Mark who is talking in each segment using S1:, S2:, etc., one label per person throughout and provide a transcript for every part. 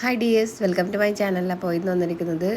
S1: Hi dears welcome to my channel അപ്പോൾ വന്നിരിക്കുന്നത്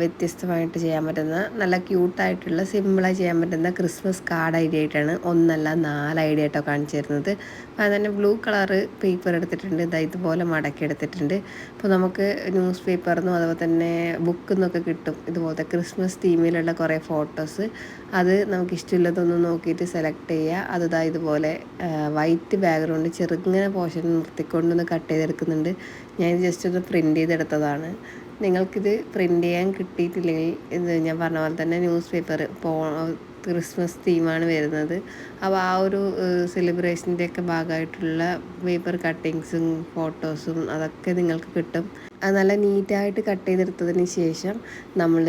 S1: വ്യത്യസ്തമായിട്ട് ചെയ്യാൻ പറ്റുന്ന നല്ല ക്യൂട്ടായിട്ടുള്ള സിമ്പിളായി ചെയ്യാൻ പറ്റുന്ന ക്രിസ്മസ് കാർഡ് ഐഡിയ ആയിട്ടാണ് ഒന്നല്ല നാല് ഐഡിയ ആയിട്ടോ കാണിച്ചു തരുന്നത് അപ്പോൾ അതുതന്നെ ബ്ലൂ കളറ് പേപ്പർ എടുത്തിട്ടുണ്ട് ഇതാ ഇതുപോലെ മടക്കി എടുത്തിട്ടുണ്ട്. അപ്പോൾ നമുക്ക് ന്യൂസ് പേപ്പറിന്നും അതുപോലെ തന്നെ ബുക്കിൽ നിന്നൊക്കെ കിട്ടും. ഇതുപോലത്തെ ക്രിസ്മസ് തീമിലുള്ള കുറേ ഫോട്ടോസ് അത് നമുക്ക് ഇഷ്ടമുള്ളതൊന്ന് നോക്കിയിട്ട് സെലക്ട് ചെയ്യുക. അത് ഇതാ ഇതുപോലെ വൈറ്റ് ബാക്ക്ഗ്രൗണ്ട് ചെറുങ്ങനെ പോഷൻ നിർത്തിക്കൊണ്ടൊന്ന് കട്ട് ചെയ്തെടുക്കുന്നുണ്ട്. ഞാൻ ജസ്റ്റ് ഒന്ന് പ്രിന്റ് ചെയ്തെടുത്തതാണ്. നിങ്ങൾക്കിത് പ്രിന്റ് ചെയ്യാൻ കിട്ടിയിട്ടില്ലെങ്കിൽ ഇത് ഞാൻ പറഞ്ഞ പോലെ തന്നെ ന്യൂസ് പേപ്പർ പോ ക്രിസ്മസ് തീമാണ് വരുന്നത്. അപ്പോൾ ആ ഒരു സെലിബ്രേഷന്റെ ഒക്കെ ഭാഗമായിട്ടുള്ള പേപ്പർ കട്ടിങ്സും ഫോട്ടോസും അതൊക്കെ നിങ്ങൾക്ക് കിട്ടും. അത് നല്ല നീറ്റായിട്ട് കട്ട് ചെയ്തെടുത്തതിന് ശേഷം നമ്മൾ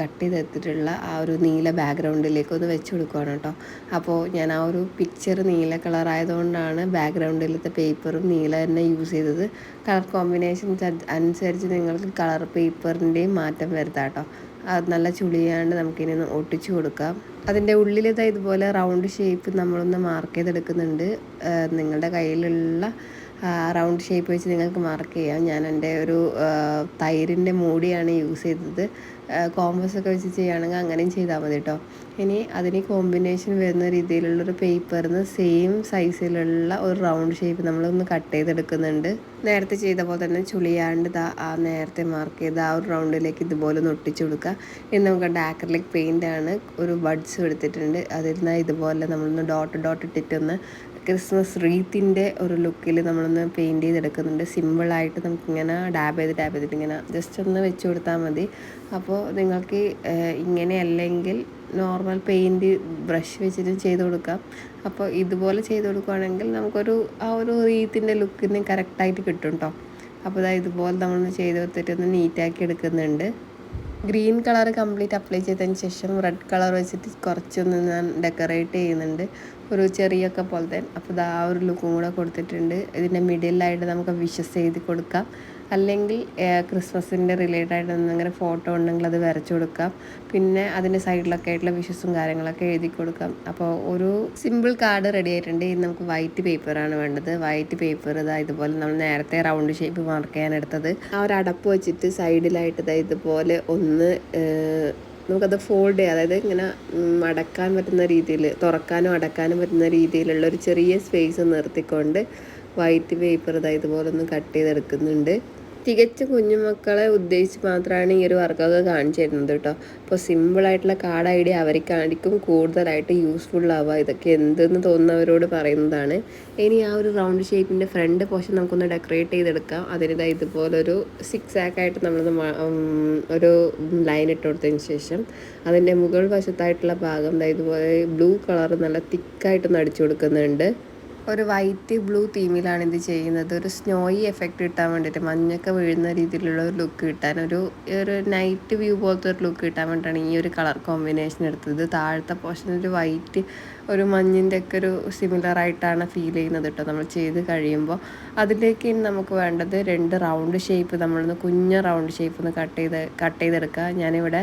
S1: കട്ട് ചെയ്തെടുത്തിട്ടുള്ള ആ ഒരു നീല ബാക്ക്ഗ്രൗണ്ടിലേക്ക് ഒന്ന് വെച്ച് കൊടുക്കുകയാണ് കേട്ടോ. അപ്പോൾ ഞാൻ ആ ഒരു പിക്ചർ നീല കളർ ആയതുകൊണ്ടാണ് ബാക്ക്ഗ്രൗണ്ടിലത്തെ പേപ്പറും നീല തന്നെ യൂസ് ചെയ്തത്. കളർ കോമ്പിനേഷൻസ് അനുസരിച്ച് നിങ്ങൾക്ക് കളർ പേപ്പറിന്റെയും മാറ്റം വരുത്താം കേട്ടോ. അത് നല്ല ചുളിയാണ്ട് നമുക്കിനി ഒന്ന് ഒട്ടിച്ചു കൊടുക്കാം. അതിന്റെ ഉള്ളിലിതാ ഇതുപോലെ റൗണ്ട് ഷേപ്പ് നമ്മളൊന്ന് മാർക്ക് ചെയ്തെടുക്കുന്നുണ്ട്. നിങ്ങളുടെ കയ്യിലുള്ള റൗണ്ട് ഷേപ്പ് വെച്ച് നിങ്ങൾക്ക് മാർക്ക് ചെയ്യാം. ഞാൻ എന്റെ ഒരു തൈരിന്റെ മൂടിയാണ് യൂസ് ചെയ്തത്. കോമ്പസ് ഒക്കെ വെച്ച് ചെയ്യുകയാണെങ്കിൽ അങ്ങനെയും ചെയ്താൽ മതി കേട്ടോ ഇനി അതിന് കോമ്പിനേഷൻ വരുന്ന രീതിയിലുള്ളൊരു പേപ്പറിന് സെയിം സൈസിലുള്ള ഒരു റൗണ്ട് ഷേപ്പ് നമ്മളൊന്ന് കട്ട് ചെയ്തെടുക്കുന്നുണ്ട്. നേരത്തെ ചെയ്ത പോലെ തന്നെ ചുളിയാണ്ട് ആ നേരത്തെ മാർക്ക് ചെയ്ത ആ ഒരു റൗണ്ടിലേക്ക് ഇതുപോലെ ഒന്ന് ഒട്ടിച്ചു കൊടുക്കുക. ഇനി നമുക്ക് ഡാക്രലിക് പെയിന്റ് ആണ് ഒരു ബഡ്സ് എടുത്തിട്ടുണ്ട്. അതിൽ നിന്ന് ഇതുപോലെ നമ്മളൊന്ന് ഡോട്ട് ഡോട്ട് ഇട്ടിട്ടൊന്ന് ക്രിസ്മസ് റീത്തിന്റെ ഒരു ലുക്കിൽ നമ്മളൊന്ന് പെയിന്റ് ചെയ്തെടുക്കുന്നുണ്ട്. സിമ്പിളായിട്ട് നമുക്കിങ്ങനെ ഡാബ് ചെയ്ത് ഡാബ് ചെയ്തിട്ട് ഇങ്ങനെ ജസ്റ്റ് ഒന്ന് വെച്ച് കൊടുത്താൽ മതി. അപ്പോൾ നിങ്ങൾക്ക് ഇങ്ങനെ അല്ലെങ്കിൽ നോർമൽ പെയിന്റ് ബ്രഷ് വെച്ചിട്ട് ചെയ്ത് കൊടുക്കാം. അപ്പോൾ ഇതുപോലെ ചെയ്ത് കൊടുക്കുകയാണെങ്കിൽ നമുക്കൊരു ആ ഒരു റീത്തിന്റെ ലുക്കിന് കറക്റ്റായിട്ട് കിട്ടും കേട്ടോ അപ്പോൾ ഇതാ ഇതുപോലെ നമ്മളൊന്ന് ചെയ്ത് കൊടുത്തിട്ട് ഒന്ന് നീറ്റാക്കി എടുക്കുന്നുണ്ട്. ഗ്രീൻ കളർ കംപ്ലീറ്റ് അപ്ലൈ ചെയ്തതിന് ശേഷം റെഡ് കളർ വെച്ചിട്ട് കുറച്ചൊന്ന് ഞാൻ ഡെക്കറേറ്റ് ചെയ്യുന്നുണ്ട്. ഒരു ചെറിയൊക്കെ പോലത്തെ. അപ്പോൾ ഇത് ആ ഒരു ലുക്കും കൂടെ കൊടുത്തിട്ടുണ്ട്. ഇതിന്റെ മിഡിലായിട്ട് നമുക്ക് വിഷസ് എഴുതി കൊടുക്കാം. അല്ലെങ്കിൽ ക്രിസ്മസിന്റെ റിലേറ്റഡ് ആയിട്ട് എന്തെങ്കിലും ഫോട്ടോ ഉണ്ടെങ്കിൽ അത് വരച്ചു കൊടുക്കാം. പിന്നെ അതിന്റെ സൈഡിലൊക്കെ ആയിട്ടുള്ള വിഷസും കാര്യങ്ങളൊക്കെ എഴുതി കൊടുക്കാം. അപ്പോൾ ഒരു സിമ്പിൾ കാർഡ് റെഡി ആയിട്ടുണ്ട്. ഇത് നമുക്ക് വൈറ്റ് പേപ്പറാണ് വേണ്ടത്. വൈറ്റ് പേപ്പർ ഇതാ ഇതുപോലെ നമ്മൾ നേരത്തെ റൗണ്ട് ഷേപ്പ് മാർക്ക് ചെയ്യാൻ എടുത്തത്. ആ ഒരു അടപ്പ് വെച്ചിട്ട് സൈഡിലായിട്ട് ഇതാ ഇതുപോലെ ഒന്ന് നമുക്കത് ഫോൾഡ് ചെയ്യാം. അതായത് ഇങ്ങനെ അടക്കാൻ പറ്റുന്ന രീതിയിൽ തുറക്കാനും അടക്കാനും പറ്റുന്ന രീതിയിലുള്ള ഒരു ചെറിയ സ്പേസ് നിർത്തിക്കൊണ്ട് വൈറ്റ് പേപ്പർ ഇതാ കട്ട് ചെയ്തെടുക്കുന്നുണ്ട്. തികച്ച കുഞ്ഞുമക്കളെ ഉദ്ദേശിച്ച് മാത്രമാണ് ഈ ഒരു വർക്കൊക്കെ കാണിച്ചു തരുന്നത് കേട്ടോ. അപ്പോൾ സിമ്പിളായിട്ടുള്ള കാർഡ് ഐഡിയ അവർക്കായിരിക്കും കൂടുതലായിട്ട് യൂസ്ഫുൾ ആവുക. ഇതൊക്കെ എന്തെന്ന് തോന്നുന്നവരോട് പറയുന്നതാണ്. ഇനി ആ ഒരു റൗണ്ട് ഷേപ്പിന്റെ ഫ്രണ്ട് പോഷൻ നമുക്കൊന്ന് ഡെക്കറേറ്റ് ചെയ്തെടുക്കാം. അതിനിതാ ഇതുപോലൊരു സിക്സ് ആക്കായിട്ട് നമ്മൾ ഒരു ലൈൻ ഇട്ട് കൊടുത്തതിന് ശേഷം അതിന്റെ മുകൾ വശത്തായിട്ടുള്ള ഭാഗം ഇതുപോലെ ബ്ലൂ കളർ നല്ല തിക്കായിട്ടൊന്ന് അടിച്ചു കൊടുക്കുന്നുണ്ട്. ഒരു വൈറ്റ് ബ്ലൂ തീമിലാണ് ഇത് ചെയ്യുന്നത്. ഒരു സ്നോയി എഫക്റ്റ് കിട്ടാൻ വേണ്ടിയിട്ട് മഞ്ഞൊക്കെ വീഴുന്ന രീതിയിലുള്ള ഒരു ലുക്ക് കിട്ടാൻ ഒരു ഒരു നൈറ്റ് വ്യൂ പോലത്തെ ഒരു ലുക്ക് കിട്ടാൻ വേണ്ടിയിട്ടാണ് ഈ ഒരു കളർ കോമ്പിനേഷൻ എടുത്തത്. താഴത്തെ പോർഷൻ ഒരു വൈറ്റ് ഒരു മഞ്ഞിന്റെ ഒക്കെ ഒരു സിമിലർ ആയിട്ടാണ് ഫീൽ ചെയ്യുന്നത് കേട്ടോ. നമ്മൾ ചെയ്ത് കഴിയുമ്പോൾ അതിലേക്ക് നമുക്ക് വേണ്ടത് രണ്ട് റൗണ്ട് ഷേപ്പ് നമ്മളൊന്ന് കുഞ്ഞ റൗണ്ട് ഷേപ്പ് ഒന്ന് കട്ട് ചെയ്ത് കട്ട് ചെയ്തെടുക്കുക. ഞാനിവിടെ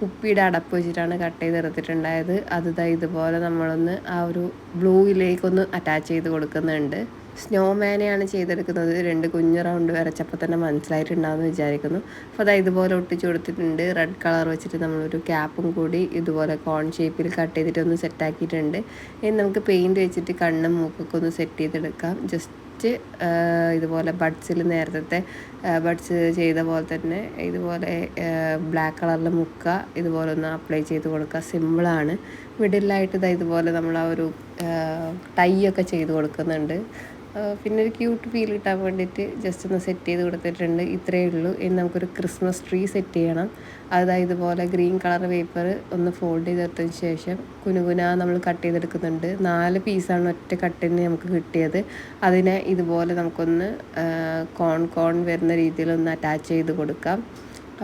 S1: കുപ്പിയുടെ അടപ്പ് വെച്ചിട്ടാണ് കട്ട് ചെയ്തെടുത്തിട്ടുണ്ടായത്. അത് ഇതുപോലെ നമ്മളൊന്ന് ആ ഒരു ബ്ലൂയിലേക്കൊന്ന് അറ്റാച്ച് ചെയ്ത് കൊടുക്കുന്നുണ്ട്. സ്നോമാനെയാണ് ചെയ്തെടുക്കുന്നത്. രണ്ട് കുഞ്ഞ് റൗണ്ട് വരച്ചപ്പോൾ തന്നെ മനസ്സിലായിട്ടുണ്ടാവുമെന്ന് വിചാരിക്കുന്നു. അപ്പോൾ അത് ഇതുപോലെ ഒട്ടിച്ചു കൊടുത്തിട്ടുണ്ട്. റെഡ് കളർ വെച്ചിട്ട് നമ്മളൊരു ക്യാപ്പും കൂടി ഇതുപോലെ കോൺ ഷേപ്പിൽ കട്ട് ചെയ്തിട്ട് ഒന്ന് സെറ്റാക്കിയിട്ടുണ്ട് ഇനി നമുക്ക് പെയിന്റ് വെച്ചിട്ട് കണ്ണും മൂക്കൊക്കെ ഒന്ന് സെറ്റ് ചെയ്തെടുക്കാം. ജസ്റ്റ് ഇതുപോലെ ബഡ്സിൽ നേരത്തെ ബഡ്സ് ചെയ്ത പോലെ തന്നെ ഇതുപോലെ ബ്ലാക്ക് കളറിൽ മുക്ക ഇതുപോലെ ഒന്ന് അപ്ലൈ ചെയ്ത് കൊടുക്കുക. സിമ്പിളാണ് മിഡിലായിട്ട് ഇതാ ഇതുപോലെ നമ്മൾ ആ ഒരു ടൈ ഒക്കെ ചെയ്ത് കൊടുക്കുന്നുണ്ട്. പിന്നെ ഒരു ക്യൂട്ട് ഫീൽ കിട്ടാൻ വേണ്ടിയിട്ട് ജസ്റ്റ് ഒന്ന് സെറ്റ് ചെയ്ത് കൊടുത്തിട്ടുണ്ട്. ഇത്രയേ ഉള്ളൂ. ഇനി നമുക്കൊരു ക്രിസ്മസ് ട്രീ സെറ്റ് ചെയ്യണം. അതായത് ഇതുപോലെ ഗ്രീൻ കളർ പേപ്പർ ഒന്ന് ഫോൾഡ് ചെയ്തെടുത്തതിന് ശേഷം കുനുകുന നമ്മൾ കട്ട് ചെയ്തെടുക്കുന്നുണ്ട്. നാല് പീസാണ് ഒറ്റ കട്ടിന് നമുക്ക് കിട്ടിയത്. അതിനെ ഇതുപോലെ നമുക്കൊന്ന് കോൺ കോൺ വരുന്ന രീതിയിൽ ഒന്ന് അറ്റാച്ച് ചെയ്ത് കൊടുക്കാം.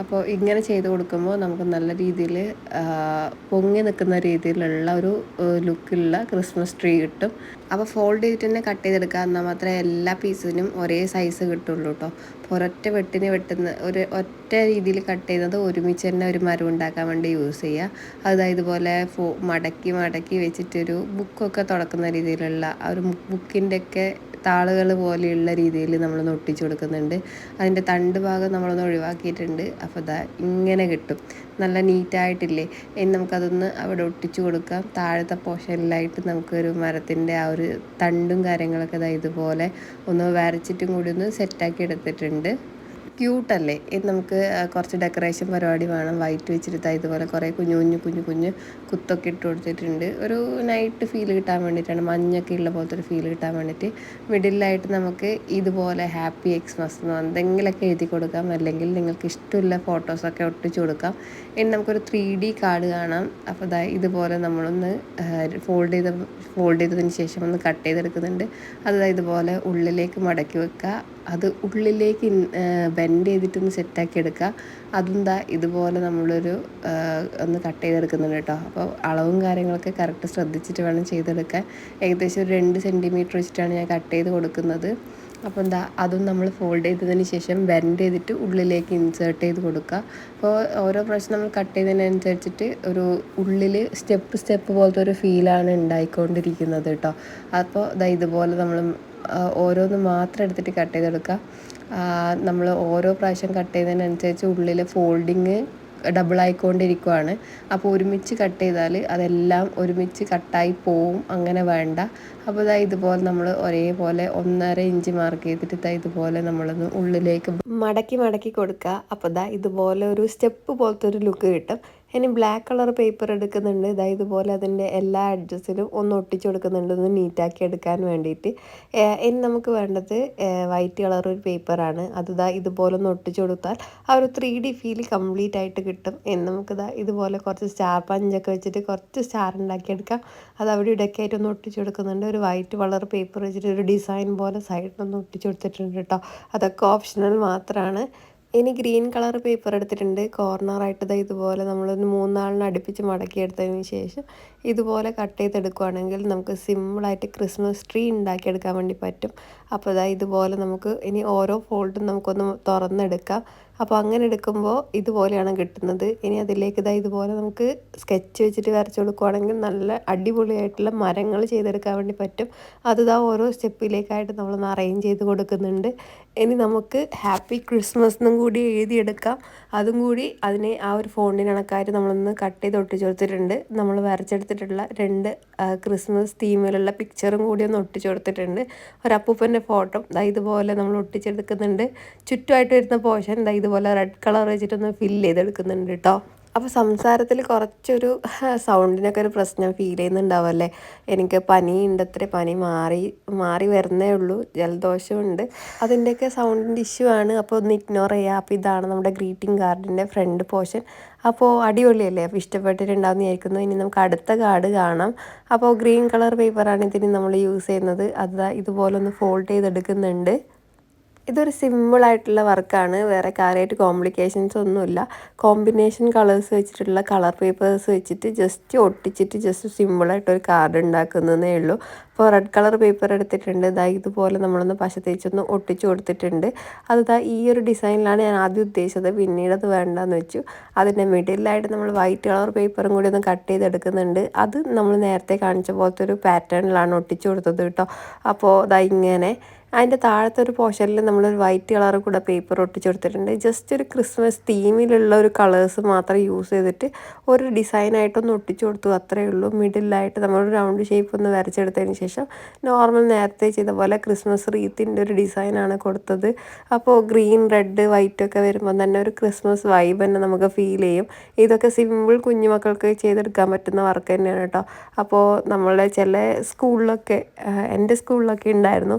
S1: അപ്പോൾ ഇങ്ങനെ ചെയ്ത് കൊടുക്കുമ്പോൾ നമുക്ക് നല്ല രീതിയിൽ പൊങ്ങി നിൽക്കുന്ന രീതിയിലുള്ള ഒരു ലുക്കുള്ള ക്രിസ്മസ് ട്രീ കിട്ടും. അപ്പോൾ ഫോൾഡ് ചെയ്തിട്ട് തന്നെ കട്ട് ചെയ്തെടുക്കുക എന്നാൽ മാത്രമേ എല്ലാ പീസിനും ഒരേ സൈസ് കിട്ടുള്ളൂ കേട്ടോ അപ്പോൾ ഒരൊറ്റ വെട്ടിന് വെട്ടുന്ന ഒരു ഒറ്റ രീതിയിൽ കട്ട് ചെയ്യുന്നത് ഒരുമിച്ച് തന്നെ ഒരു മരം ഉണ്ടാക്കാൻ വേണ്ടി യൂസ് ചെയ്യുക. അതായത് ഇതുപോലെ ഫോ മടക്കി മടക്കി വെച്ചിട്ടൊരു ബുക്കൊക്കെ തുടക്കുന്ന രീതിയിലുള്ള ആ ഒരു ബുക്കിന്റെ ഒക്കെ താളുകൾ പോലെയുള്ള രീതിയിൽ നമ്മളൊന്ന് ഒട്ടിച്ചു കൊടുക്കുന്നുണ്ട്. അതിന്റെ തണ്ട് ഭാഗം നമ്മളൊന്ന് ഒഴിവാക്കിയിട്ടുണ്ട്. അപ്പോൾ ഇതാ ഇങ്ങനെ കിട്ടും. നല്ല നീറ്റായിട്ടില്ലേ? ഇനി നമുക്കതൊന്ന് അവിടെ ഒട്ടിച്ചു കൊടുക്കാം. താഴത്തെ പോർഷനിലായിട്ട് നമുക്കൊരു മരത്തിന്റെ ആ ഒരു തണ്ടും കാര്യങ്ങളൊക്കെ ഇതാ ഇതുപോലെ ഒന്ന് വരച്ചിട്ടും കൂടി ഒന്ന് സെറ്റാക്കി എടുത്തിട്ടുണ്ട്. ക്യൂട്ടല്ലേ ഇത് നമുക്ക് കുറച്ച് ഡെക്കറേഷൻ പരിപാടി വേണം. വൈറ്റ് വെച്ചിട്ട് ഇതുപോലെ കുറേ കുഞ്ഞു കുഞ്ഞു കുഞ്ഞു കുഞ്ഞു കുത്തൊക്കെ ഇട്ട് കൊടുത്തിട്ടുണ്ട്. ഒരു നൈറ്റ് ഫീൽ കിട്ടാൻ വേണ്ടിയിട്ടാണ്. മഞ്ഞൊക്കെ ഉള്ള പോലത്തെ ഒരു ഫീൽ കിട്ടാൻ വേണ്ടിയിട്ട് മിഡിലായിട്ട് നമുക്ക് ഇതുപോലെ ഹാപ്പി എക്സ്മസ് എന്നോ എന്തെങ്കിലുമൊക്കെ എഴുതി കൊടുക്കാം. അല്ലെങ്കിൽ നിങ്ങൾക്ക് ഇഷ്ടമുള്ള ഫോട്ടോസൊക്കെ ഒട്ടിച്ചു കൊടുക്കാം. ഇനി നമുക്കൊരു ത്രീ ഡി കാർഡ് കാണാം. അപ്പോൾ ഇതാ ഇതുപോലെ നമ്മളൊന്ന് ഫോൾഡ് ചെയ്ത ഫോൾഡ് ചെയ്തതിന് ശേഷം ഒന്ന് കട്ട് ചെയ്തെടുക്കുന്നുണ്ട്. അത് ഇതുപോലെ ഉള്ളിലേക്ക് മടക്കി വെക്കുക. അത് ഉള്ളിലേക്ക് ബെൻഡ് ചെയ്തിട്ടൊന്ന് സെറ്റാക്കി എടുക്കുക. അതും ദാ ഇതുപോലെ നമ്മളൊരു ഒന്ന് കട്ട് ചെയ്തെടുക്കുന്നുണ്ട് കേട്ടോ. അപ്പോൾ അളവും കാര്യങ്ങളൊക്കെ കറക്റ്റ് ശ്രദ്ധിച്ചിട്ട് വേണം ചെയ്തെടുക്കാൻ. ഏകദേശം ഒരു രണ്ട് സെന്റിമീറ്റർ വെച്ചിട്ടാണ് ഞാൻ കട്ട് ചെയ്ത് കൊടുക്കുന്നത്. അപ്പോൾ എന്താ അതും നമ്മൾ ഫോൾഡ് ചെയ്തതിന് ശേഷം ബെൻഡ് ചെയ്തിട്ട് ഉള്ളിലേക്ക് ഇൻസേർട്ട് ചെയ്ത് കൊടുക്കുക. അപ്പോൾ ഓരോ പ്രാവശ്യം നമ്മൾ കട്ട് ചെയ്തതിനനുസരിച്ചിട്ട് ഒരു ഉള്ളിൽ സ്റ്റെപ്പ് സ്റ്റെപ്പ് പോലത്തെ ഒരു ഫീലാണ് ഉണ്ടായിക്കൊണ്ടിരിക്കുന്നത് കേട്ടോ. അപ്പോൾ ഇതാ ഇതുപോലെ നമ്മൾ ഓരോന്ന് മാത്രം എടുത്തിട്ട് കട്ട് ചെയ്തെടുക്കുക നമ്മൾ ഓരോ പ്രാവശ്യം കട്ട് ചെയ്തതിനനുസരിച്ച് ഉള്ളിൽ ഫോൾഡിങ് ഡബിൾ ആയിക്കൊണ്ടിരിക്കുവാണ്. അപ്പോൾ ഒരുമിച്ച് കട്ട് ചെയ്താൽ അതെല്ലാം ഒരുമിച്ച് കട്ടായി പോവും. അങ്ങനെ വേണ്ട. അപ്പോൾ ഇതാ ഇതുപോലെ നമ്മൾ ഒരേപോലെ ഒന്നര ഇഞ്ച് മാർക്ക് ചെയ്തിട്ട് ഇതാ ഇതുപോലെ നമ്മളൊന്ന് ഉള്ളിലേക്ക് മടക്കി മടക്കി കൊടുക്കുക അപ്പോൾ ഇതാ ഇതുപോലെ ഒരു സ്റ്റെപ്പ് പോലത്തെ ഒരു ലുക്ക് കിട്ടും. ഇനി ബ്ലാക്ക് കളർ പേപ്പർ എടുക്കുന്നുണ്ട്. ഇതാ ഇതുപോലെ അതിന്റെ എല്ലാ അഡ്ജസ്റ്റിലും ഒന്ന് ഒട്ടിച്ചു കൊടുക്കുന്നുണ്ട്. ഒന്ന് നീറ്റാക്കി എടുക്കാൻ വേണ്ടിയിട്ട്. ഇനി നമുക്ക് വേണ്ടത് വൈറ്റ് കളർ ഒരു പേപ്പറാണ് അത് ഇതാ ഇതുപോലെ ഒന്ന് ഒട്ടിച്ചു കൊടുത്താൽ ആ ഒരു ത്രീ ഡി ഫീൽ കംപ്ലീറ്റ് ആയിട്ട് കിട്ടും. നമുക്കിതാ ഇതുപോലെ കുറച്ച് സ്റ്റാർ പഞ്ചൊക്കെ വെച്ചിട്ട് കുറച്ച് സ്റ്റാർ ഉണ്ടാക്കിയെടുക്കാം അത് അവിടെ ഇടയ്ക്ക് ആയിട്ട് ഒന്ന് ഒട്ടിച്ചു കൊടുക്കുന്നുണ്ട്. ഒരു വൈറ്റ് കളർ പേപ്പർ വെച്ചിട്ട് ഒരു ഡിസൈൻ പോലെ സൈഡിൽ ഒന്ന് ഒട്ടിച്ചു കൊടുത്തിട്ടുണ്ട് കേട്ടോ. അതൊക്കെ ഓപ്ഷണൽ മാത്രമാണ് ഇനി ഗ്രീൻ കളർ പേപ്പർ എടുത്തിട്ടുണ്ട്. കോർണറായിട്ട് ഇതുപോലെ നമ്മളൊന്ന് മൂന്നാളിന് അടുപ്പിച്ച് മടക്കിയെടുത്തതിന് ശേഷം ഇതുപോലെ കട്ട് ചെയ്തെടുക്കുകയാണെങ്കിൽ നമുക്ക് സിമ്പിളായിട്ട് ക്രിസ്മസ് ട്രീ ഉണ്ടാക്കിയെടുക്കാൻ വേണ്ടി പറ്റും. അപ്പോൾ ഇതാ ഇതുപോലെ നമുക്ക് ഇനി ഓരോ ഫോൾഡും നമുക്കൊന്ന് തുറന്നെടുക്കാം. അപ്പോൾ അങ്ങനെ എടുക്കുമ്പോൾ ഇതുപോലെയാണ് കിട്ടുന്നത്. ഇനി അതിലേക്ക് ഇതാ ഇതുപോലെ നമുക്ക് സ്കെച്ച് വെച്ചിട്ട് വരച്ചു കൊടുക്കുവാണെങ്കിൽ നല്ല അടിപൊളിയായിട്ടുള്ള മരങ്ങൾ ചെയ്തെടുക്കാൻ വേണ്ടി പറ്റും. അത് ഇതാ ഓരോ സ്റ്റെപ്പിലേക്കായിട്ട് നമ്മളൊന്ന് അറേഞ്ച് ചെയ്ത് കൊടുക്കുന്നുണ്ട്. ഇനി നമുക്ക് ഹാപ്പി ക്രിസ്മസ് എന്നും കൂടി എഴുതിയെടുക്കാം. അതും കൂടി അതിനെ ആ ഒരു ഫോണിനണക്കാർ നമ്മളൊന്ന് കട്ട് ചെയ്ത് ഒട്ടിച്ചു കൊടുത്തിട്ടുണ്ട്. നമ്മൾ വരച്ചെടുത്തിട്ടുള്ള രണ്ട് ക്രിസ്മസ് തീമിലുള്ള പിക്ചറും കൂടി ഒന്ന് ഒട്ടിച്ചു കൊടുത്തിട്ടുണ്ട്. ഒരു അപ്പൂപ്പന്റെ ഫോട്ടോ ദാ ഇതുപോലെ നമ്മൾ ഒട്ടിച്ചെടുക്കുന്നുണ്ട്. ചുറ്റുമായിട്ട് വരുന്ന പോർഷൻ ദാ ഇതുപോലെ റെഡ് കളർ വെച്ചിട്ടൊന്ന് ഫില്ല് ചെയ്തെടുക്കുന്നുണ്ട് കേട്ടോ അപ്പോൾ സംസാരത്തിൽ കുറച്ചൊരു സൗണ്ടിനൊക്കെ ഒരു പ്രശ്നം ഫീൽ ചെയ്യുന്നുണ്ടാവല്ലേ എനിക്ക് പനിയുണ്ട് അത്ര പനി മാറി മാറി വരുന്നേ ഉള്ളൂ ജലദോഷമുണ്ട് അതിന്റെയൊക്കെ സൗണ്ടിന്റെ ഇഷ്യൂ ആണ്. അപ്പോൾ ഒന്ന് ഇഗ്നോർ ചെയ്യുക അപ്പോൾ ഇതാണ് നമ്മുടെ ഗ്രീറ്റിംഗ് കാർഡിന്റെ ഫ്രണ്ട് പോർഷൻ അപ്പോൾ അടിപൊളിയല്ലേ? അപ്പോൾ ഇഷ്ടപ്പെട്ടിട്ടുണ്ടാവുന്ന വിചാരിക്കുന്നു. ഇനി നമുക്ക് അടുത്ത കാർഡ് കാണാം. അപ്പോൾ ഗ്രീൻ കളർ പേപ്പറാണ് ഇതിന് നമ്മൾ യൂസ് ചെയ്യുന്നത്. അത് ഇതുപോലെ ഒന്ന് ഫോൾഡ് ചെയ്തെടുക്കുന്നുണ്ട്. ഇതൊരു സിമ്പിളായിട്ടുള്ള വർക്കാണ് വേറെ കാര്യമായിട്ട് കോംപ്ലിക്കേഷൻസ് ഒന്നുമില്ല. കോമ്പിനേഷൻ കളേഴ്സ് വെച്ചിട്ടുള്ള കളർ പേപ്പേഴ്സ് വെച്ചിട്ട് ജസ്റ്റ് ഒട്ടിച്ചിട്ട് ജസ്റ്റ് സിമ്പിളായിട്ടൊരു കാർഡ് ഉണ്ടാക്കുന്നതേ ഉള്ളൂ. അപ്പോൾ റെഡ് കളർ പേപ്പർ എടുത്തിട്ടുണ്ട്. ഇതാ ഇതുപോലെ നമ്മളൊന്ന് പശ തേച്ചൊന്ന് ഒട്ടിച്ചു കൊടുത്തിട്ടുണ്ട്. അത് ഇതാ ഈ ഒരു ഡിസൈനിലാണ് ഞാൻ ആദ്യം ഉദ്ദേശിച്ചത്. പിന്നീട് അത് വേണ്ടെന്ന് വെച്ചു. അതിന്റെ മിഡിലായിട്ട് നമ്മൾ വൈറ്റ് കളർ പേപ്പറും കൂടി ഒന്ന് കട്ട് ചെയ്തെടുക്കുന്നുണ്ട്. അത് നമ്മൾ നേരത്തെ കാണിച്ച പോലത്തെ ഒരു പാറ്റേണിലാണ് ഒട്ടിച്ചു കൊടുത്തത് കേട്ടോ. അപ്പോൾ ഇതാ ഇങ്ങനെ അതിന്റെ താഴത്തെ ഒരു പോർഷനിൽ നമ്മളൊരു വൈറ്റ് കളർ കൂടെ പേപ്പർ ഒട്ടിച്ച് കൊടുത്തിട്ടുണ്ട്. ജസ്റ്റ് ഒരു ക്രിസ്മസ് തീമിലുള്ള ഒരു കളേഴ്സ് മാത്രം യൂസ് ചെയ്തിട്ട് ഒരു ഡിസൈനായിട്ടൊന്ന് ഒട്ടിച്ചു കൊടുത്തു അത്രയേ ഉള്ളൂ. മിഡിലായിട്ട് നമ്മൾ റൗണ്ട് ഷേപ്പ് ഒന്ന് വരച്ചെടുത്തതിന് ശേഷം നോർമൽ നേരത്തെ ചെയ്ത പോലെ ക്രിസ്മസ് റീത്തിന്റെ ഒരു ഡിസൈനാണ് കൊടുത്തത്. അപ്പോൾ ഗ്രീൻ റെഡ് വൈറ്റ് ഒക്കെ വരുമ്പോൾ തന്നെ ഒരു ക്രിസ്മസ് വൈബ് തന്നെ നമുക്ക് ഫീൽ ചെയ്യും. ഇതൊക്കെ സിമ്പിൾ കുഞ്ഞുമക്കൾക്ക് ചെയ്തെടുക്കാൻ പറ്റുന്ന വർക്ക് തന്നെയാണ് കേട്ടോ. അപ്പോൾ നമ്മളെ ചില സ്കൂളിലൊക്കെ എന്റെ സ്കൂളിലൊക്കെ ഉണ്ടായിരുന്നു.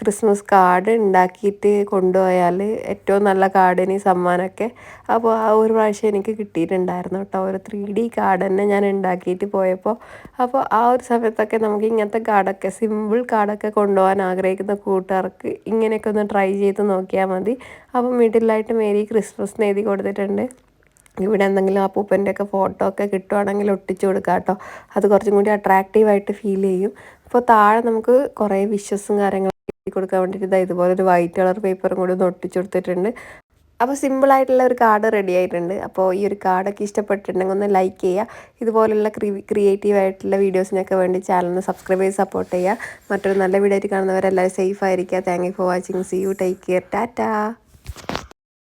S1: ക്രിസ്മസ് കാർഡ് ഉണ്ടാക്കിയിട്ട് കൊണ്ടുപോയാൽ ഏറ്റവും നല്ല കാർഡിന് സമ്മാനമൊക്കെ. അപ്പോൾ ആ ഒരു പ്രാവശ്യം എനിക്ക് കിട്ടിയിട്ടുണ്ടായിരുന്നു കേട്ടോ. ഒരു ത്രീ ഡി കാർഡ് തന്നെ ഞാൻ ഉണ്ടാക്കിയിട്ട് പോയപ്പോൾ അപ്പോൾ ആ ഒരു സമയത്തൊക്കെ നമുക്ക് ഇങ്ങനത്തെ കാർഡൊക്കെ സിമ്പിൾ കാർഡൊക്കെ കൊണ്ടുപോകാൻ ആഗ്രഹിക്കുന്ന കൂട്ടുകാർക്ക് ഇങ്ങനെയൊക്കെ ഒന്ന് ട്രൈ ചെയ്ത് നോക്കിയാൽ മതി. അപ്പം മിഡിലായിട്ട് മേരി ക്രിസ്മസ് എഴുതി കൊടുത്തിട്ടുണ്ട്. ഇവിടെ എന്തെങ്കിലും ആ പൂപ്പന്റെ ഒക്കെ ഫോട്ടോ ഒക്കെ കിട്ടുവാണെങ്കിൽ ഒട്ടിച്ചു കൊടുക്കാം കേട്ടോ. അത് കുറച്ചും കൂടി അട്രാക്റ്റീവായിട്ട് ഫീൽ ചെയ്യും. അപ്പോൾ താഴെ നമുക്ക് കുറേ വിഷസും കാര്യങ്ങളും കൊടുക്കാൻ വേണ്ടിയിട്ട് ഇതാ ഇതുപോലെ ഒരു വൈറ്റ് കളർ പേപ്പറും കൂടി ഒന്ന് ഒട്ടിച്ചു കൊടുത്തിട്ടുണ്ട്. അപ്പോൾ സിമ്പിളായിട്ടുള്ള ഒരു കാർഡ് റെഡി ആയിട്ടുണ്ട്. അപ്പോൾ ഈ ഒരു കാർഡൊക്കെ ഇഷ്ടപ്പെട്ടിട്ടുണ്ടെങ്കിൽ ഒന്ന് ലൈക്ക് ചെയ്യുക. ഇതുപോലുള്ള ക്രിയേറ്റീവ് ആയിട്ടുള്ള വീഡിയോസിനൊക്കെ വേണ്ടി ചാനലിന് സബ്സ്ക്രൈബ് ചെയ്ത് സപ്പോർട്ട് ചെയ്യുക. മറ്റൊരു നല്ല വീഡിയോ ആയിട്ട് കാണുന്നവരെല്ലാവരും സേഫ് ആയിരിക്കുക. Thank you for watching see you take care tata